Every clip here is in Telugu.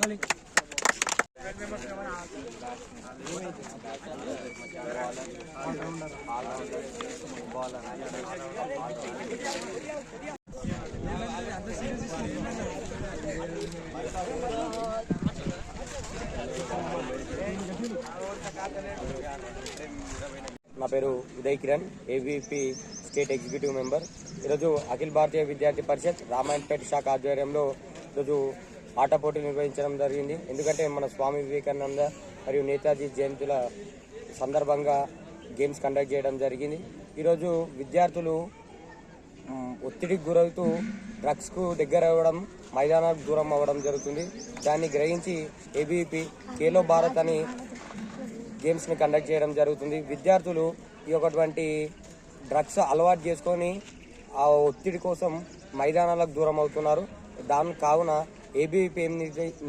నా పేరు Uday Kiran ABP state executive member ఈరోజు అఖిల భారతీయ విద్యార్థి పరిషత్ రామాయణపేట శాఖ ఆధ్వర్యంలో ఈరోజు ఆట పోటీ నిర్వహించడం జరిగింది. ఎందుకంటే మన స్వామి వివేకానంద మరియు నేతాజీ జయంతుల సందర్భంగా గేమ్స్ కండక్ట్ చేయడం జరిగింది. ఈరోజు విద్యార్థులు ఒత్తిడికి గురవుతూ డ్రగ్స్కు దగ్గర అవ్వడం మైదానాలకు దూరం అవ్వడం జరుగుతుంది. దాన్ని గ్రహించి ఏబీపీ ఖేలో భారత్ అని గేమ్స్ని కండక్ట్ చేయడం జరుగుతుంది. విద్యార్థులు ఈ ఒకటువంటి డ్రగ్స్ అలవాటు చేసుకొని ఆ ఒత్తిడి కోసం మైదానాలకు దూరం అవుతున్నారు. దాని కావున ఏబీపీ ఏం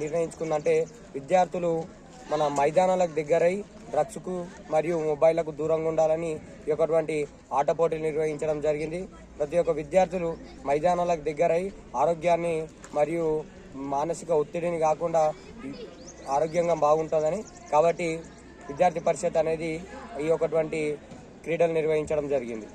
నిర్ణయించుకుందంటే విద్యార్థులు మన మైదానాలకు దగ్గరై డ్రగ్స్కు మరియు మొబైల్లకు దూరంగా ఉండాలని ఈ ఒకటువంటి ఆట పోటీలు నిర్వహించడం జరిగింది. ప్రతి ఒక్క విద్యార్థులు మైదానాలకు దగ్గరై ఆరోగ్యాన్ని మరియు మానసిక ఒత్తిడిని కాకుండా ఆరోగ్యంగా బాగుంటుందని కాబట్టి విద్యార్థి పరిషత్ అనేది ఈ ఒకటువంటి క్రీడలు నిర్వహించడం జరిగింది.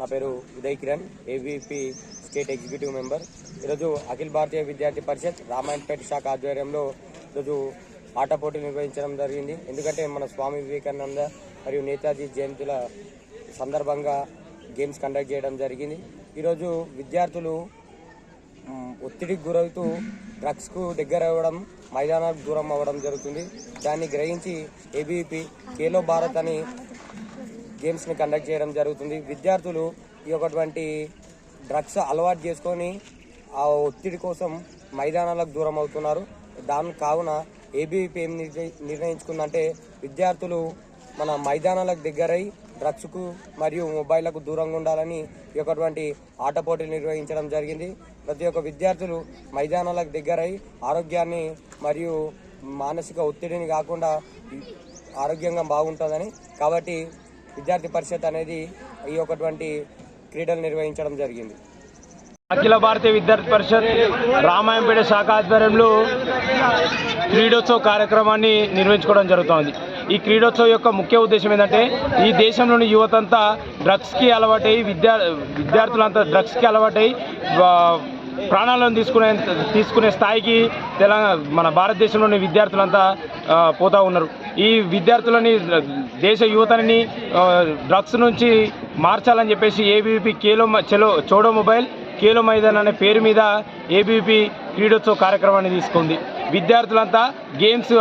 నా పేరు Uday Kiran ABP state executive member ఈరోజు అఖిల భారతీయ విద్యార్థి పరిషత్ రామాయణపేట శాఖ ఆధ్వర్యంలో ఈరోజు ఆట పోటీ నిర్వహించడం జరిగింది. ఎందుకంటే మన స్వామి వివేకానంద మరియు నేతాజీ జయంతుల సందర్భంగా గేమ్స్ కండక్ట్ చేయడం జరిగింది. ఈరోజు విద్యార్థులు ఒత్తిడికి గురవుతూ డ్రగ్స్కు దగ్గర అవ్వడం మైదానాలకు దూరం అవ్వడం జరుగుతుంది. దాన్ని గ్రహించి ఏబీపీ కేలో భారత్ అని గేమ్స్ని కండక్ట్ చేయడం జరుగుతుంది. విద్యార్థులు ఈ ఒకటువంటి డ్రగ్స్ అలవాటు చేసుకొని ఆ ఒత్తిడి కోసం మైదానాలకు దూరం అవుతున్నారు. దాని కావున ఏబీపీ ఏం నిర్ణయించుకుందంటే విద్యార్థులు మన మైదానాలకు దగ్గరై డ్రగ్స్కు మరియు మొబైళ్ళకు దూరంగా ఉండాలని ఈ ఒకటువంటి ఆట పోటీలు నిర్వహించడం జరిగింది. ప్రతి ఒక్క విద్యార్థులు మైదానాలకు దగ్గరై ఆరోగ్యాన్ని మరియు మానసిక ఒత్తిడిని కాకుండా ఆరోగ్యంగా బాగుంటుందని. కాబట్టి విద్యార్థి పరిషత్ అనేది ఈ ఒకటువంటి క్రీడలు నిర్వహించడం జరిగింది. అఖిల భారతీయ విద్యార్థి పరిషత్ రామాయంపేట శాఖ ఆధ్వర్యంలో క్రీడోత్సవ కార్యక్రమాన్ని నిర్వహించుకోవడం జరుగుతోంది. ఈ క్రీడోత్సవం యొక్క ముఖ్య ఉద్దేశం ఏంటంటే ఈ దేశంలోని యువతంతా డ్రగ్స్కి అలవాటై విద్యా విద్యార్థులంతా డ్రగ్స్కి అలవాటై ప్రాణాలను తీసుకునే తీసుకునే స్థాయికి తెలంగాణ మన భారతదేశంలోని విద్యార్థులంతా పోతూ పోతా ఉన్నారు. ఈ విద్యార్థులని దేశ యువతని డ్రగ్స్ నుంచి మార్చాలని చెప్పేసి ఏబీపీ కేలో మ- చెలో చోడో మొబైల్ కేలో మైదాన్ అనే పేరు మీద ఏబీపీ క్రీడోత్సవ కార్యక్రమాన్ని తీసుకుంది. విద్యార్థులంతా గేమ్స్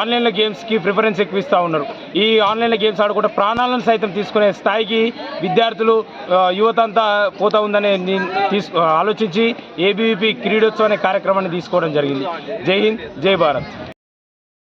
ఆన్లైన్లో గేమ్స్కి ప్రిఫరెన్స్ ఎక్కువ ఇస్తూ ఉన్నారు. ఈ ఆన్లైన్లో గేమ్స్ ఆడుకుంటే ప్రాణాలను సైతం తీసుకునే స్థాయికి విద్యార్థులు యువత అంతా పోతా ఉందని తీసు ఆలోచించి ఏబీవీపీ క్రీడోత్సవం అనే కార్యక్రమాన్ని తీసుకోవడం జరిగింది. జై హింద్ జై భారత్.